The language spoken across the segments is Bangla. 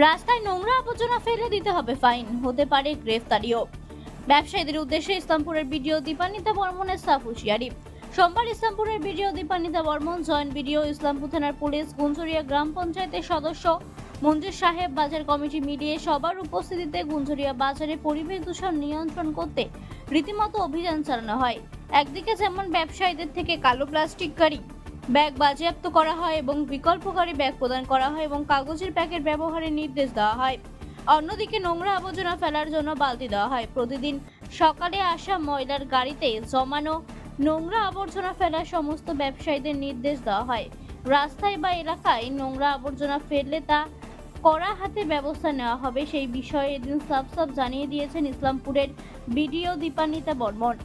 রাস্তায় নোংরা আবর্জনা ফেলে দিতে হবে, ফাইন। হতে পারে গ্রেফতারিও। ব্যবসায়ীদের উদ্দেশ্যে ইসলামপুরের বিডিও দীপান্বিতা বর্মনের সাফ হুঁশিয়ারি সোমবার ইসলামপুরের BDO Dipanwita Barman, joint BDO, Islampur থানার পুলিশ, গুঞ্জরিয়া গ্রাম পঞ্চায়েতের সদস্য, মঞ্জুর সাহেব, বাজার কমিটি মিলিয়ে সবার উপস্থিতিতে গুঞ্জরিয়া বাজারে পরিবেশ দূষণ নিয়ন্ত্রণ করতে রীতিমতো অভিযান চালানো হয়। একদিকে যেমন ব্যবসায়ীদের থেকে কালো প্লাস্টিক গাড়ি ব্যাগ বাজেয়াপ্ত করা হয় এবং বিকল্পকারী ব্যাগ প্রদান করা হয় এবং কাগজের প্যাকেট ব্যবহারের নির্দেশ দেওয়া হয়। অন্যদিকে নোংরা আবর্জনা ফেলার জন্য বালতি দেওয়া হয়। প্রতিদিন সকালে আসা ময়লার গাড়িতে জমানো নোংরা আবর্জনা ফেলার সমস্ত ব্যবসায়ীদের নির্দেশ দেওয়া হয়। রাস্তায় বা এলাকায় নোংরা আবর্জনা ফেললে তা কড়া হাতে ব্যবস্থা নেওয়া হবে। সেই বিষয়ে এদিন সাফ সাফ জানিয়ে দিয়েছেন ইসলামপুরের বিডিও দীপান্বিতা বর্মন।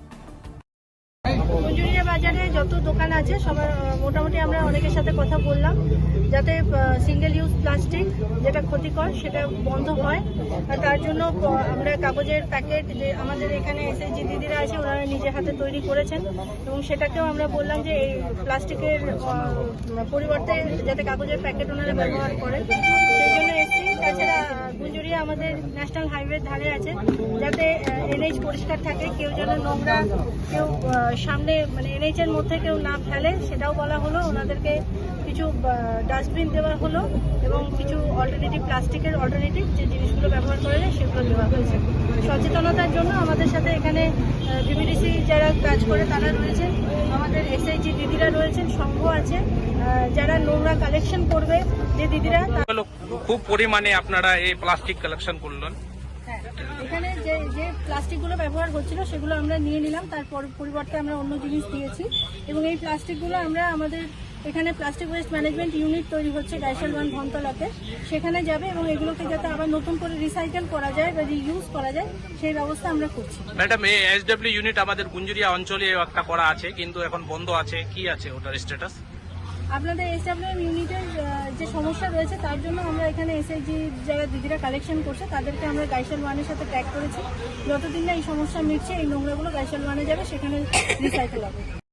বাজারে যত দোকান আছে, সবার মোটামুটি আমরা অনেকের সাথে কথা বললাম, যাতে সিঙ্গেল ইউজ প্লাস্টিক যেটা ক্ষতিকর, সেটা বন্ধ হয়। আর তার জন্য আমরা কাগজের প্যাকেট যে আমাদের এখানে এসে যে দিদিরা আছে, ওনারা নিজের হাতে তৈরি করেছেন। এবং সেটাকেও আমরা বললাম যে, এই প্লাস্টিকের পরিবর্তে যাতে কাগজের প্যাকেট ওনারা ব্যবহার করেন। সেই জন্য এসছি। তাছাড়া, গুঞ্জুরিয়া আমাদের ন্যাশনাল হাইওয়ের ধারে আছে, যাতে এনএইচ পরিষ্কার থাকে, কেউ যেন নোংরা, কেউ সামনে মানে এনএইচ মধ্যে কেউ না ফেলে, সেটাও বলা হলো। ওনাদেরকে কিছু ডাস্টবিন দেওয়া হলো এবং কিছু অল্টারনেটিভ প্লাস্টিকের অল্টারনেটিভ যে জিনিসগুলো ব্যবহার করা যায়, সেগুলো দেওয়া হয়েছে। সচেতনতার জন্য আমাদের সাথে এখানে বিবিডিসি যারা কাজ করে, তারা রয়েছেন। আমাদের এসআইজি দিদিরা রয়েছেন, সংঘ আছে। যারা নোংরা কালেকশন করবে, যে দিদিরা খুব পরিমাণে আপনারা এই প্লাস্টিক কালেকশন করলেন। এখানে যে যে প্লাস্টিকগুলো ব্যবহার হচ্ছিল সেগুলো আমরা নিয়ে নিলাম, তার পরিবর্তে আমরা অন্য জিনিস দিয়েছি। এবং এই প্লাস্টিকগুলো আমরা আমাদের এখানে প্লাস্টিক ওয়েস্ট ম্যানেজমেন্ট ইউনিট তৈরি হচ্ছে গাইশালবান ধনতলাতে। সেখানে যাবে এবং এগুলোকে যাতে আবার নতুন করে রিসাইকেল করা যায় বা রিইউজ করা যায়, সেই ব্যবস্থা আমরা করছি। ম্যাডাম, এই এসডব্লিউ ইউনিট আমাদের গুঞ্জুরিয়া অঞ্চলে একটা করা আছে, কিন্তু এখন বন্ধ আছে। কি আছে ওটার স্ট্যাটাস আপনাদের এসডাব্লিউএম ইউনিটের যে সমস্যা রয়েছে, তার জন্য আমরা এখানে এসে যে যারা দিদিরা কালেকশন করছে, তাদেরকে আমরা গাইশাল ওয়ানের সাথে ট্যাগ করেছি। যতদিন না এই সমস্যা মিটছে, এই নোংরাগুলো গাইশাল ওয়ানে যাবে, সেখানে রিসাইকেল হবে।